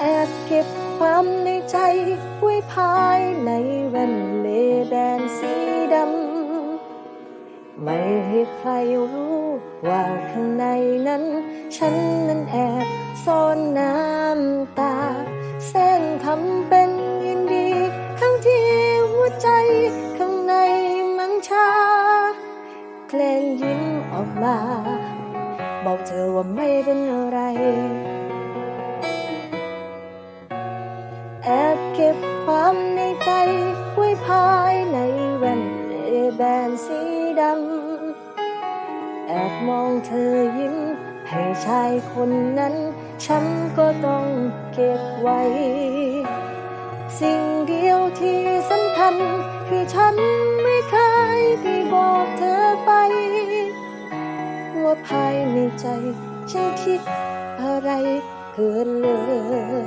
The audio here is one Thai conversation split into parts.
แอบเก็บความในใจไว้ภายในแว่นเลแบนสีดำ ไม่ให้ใครรู้ว่าข้างในนั้น ฉันนั้นแอบซ่อนน้ำตาแสร้งทำเป็นยินดีทั้งที่หัวใจข้างในมันชาแกล้งยิ้มออกมา บอกเธอว่าไม่เป็นอะไร แอบเก็บความในใจไว้ภายในแว่นเลแบนสีดำ แอบมองเธอยิ้ม ให้ชายคนนั้น ฉันก็ต้องเก็บไว้ สิ่งเดียวที่สำคัญ คือฉันไม่เคยได้บอกเธอไป ว่าภายในใจ ฉันคิดอะไรเกินเล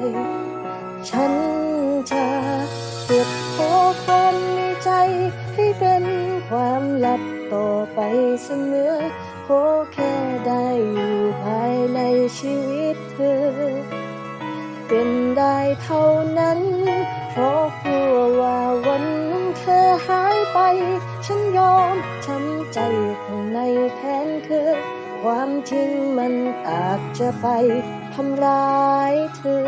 ย ฉันจะเก็บข้อความในใจ ให้เป็นความลับต่อไปเสมอขอแค่ได้อยู่ภายในชีวิตเธอ เป็นได้เท่านั้น เพราะกลัวว่าวันนึงเธอหายไป ฉันยอมช้ำใจข้างในแทนเธอความจริงมันอาจจะไปทำร้ายเธอ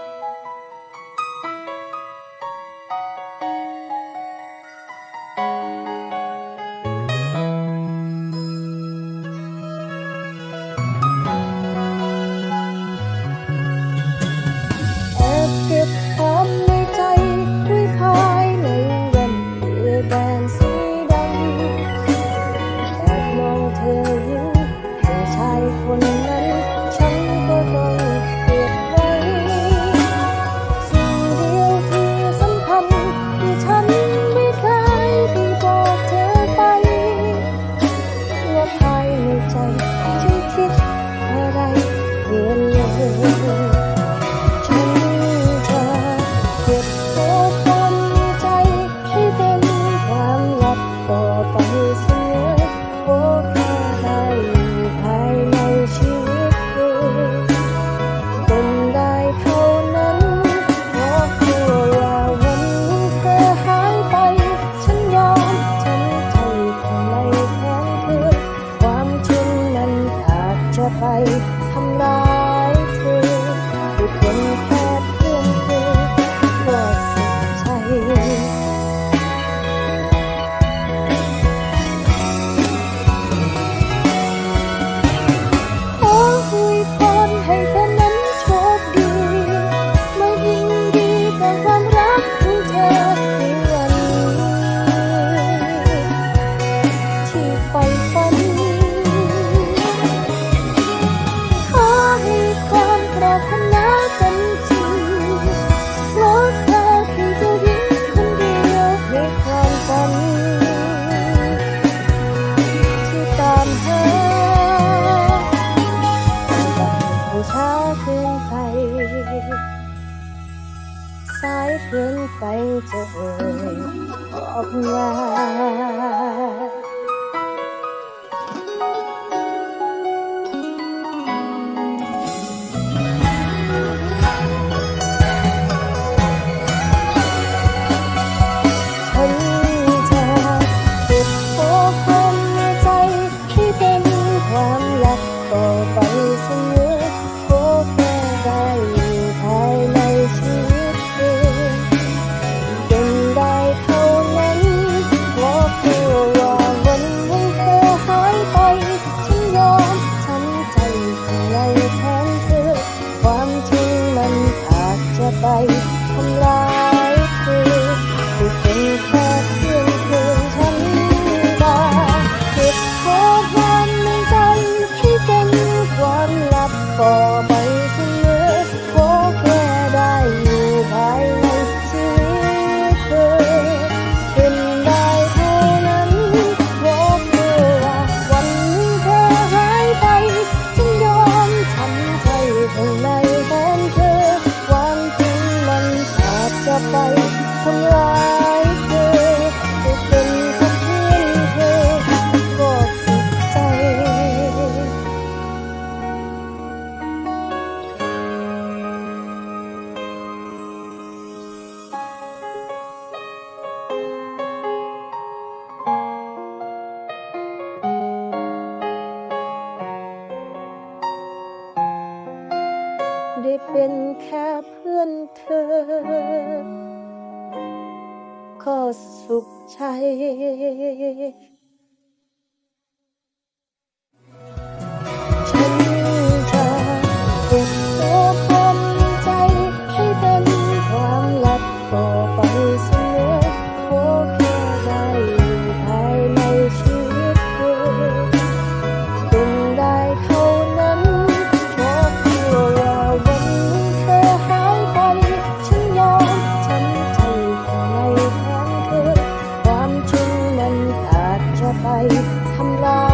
นเไปเจอบอกว่า เป็นแค่เพื่อนเธอ ก็สุขใจ ทำร้าย